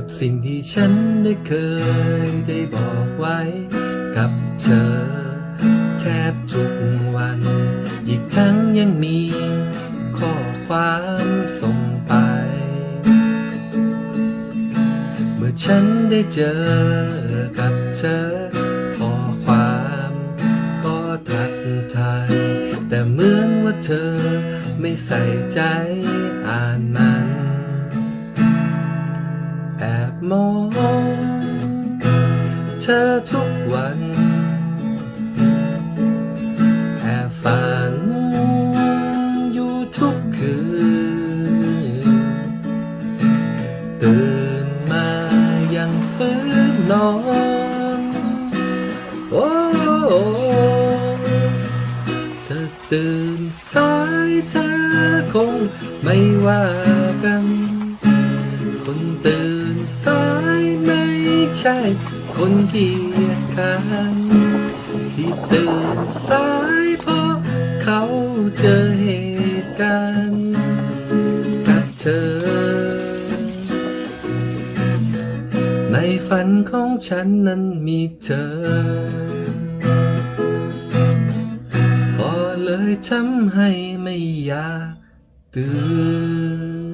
กับสิ่งที่ฉันได้เคยได้บอกไว้ กับเธอ แทบทุกวัน อีกทั้งยังมีข้อความส่งไป เมื่อฉันได้เจอกับเธอข้อความก็ทักทาย แต่เหมือนว่าเธอไม่ใส่ใจอ่านมัน มอง เธอทุกวันแอบฝัน อยู่ทุกคืน ตื่นมายังฟื้นนอน โอ้เธอตื่นสายเธอคงไม่ว่ากัน คนตื่น ใช่คนเกียจคร้านที่ตื่นสายเพราะเขาเจอเหตุการณ์กับเธอ ในฝันของฉันนั้นมีเธอ ก็เลยทำให้ไม่อยากตื่น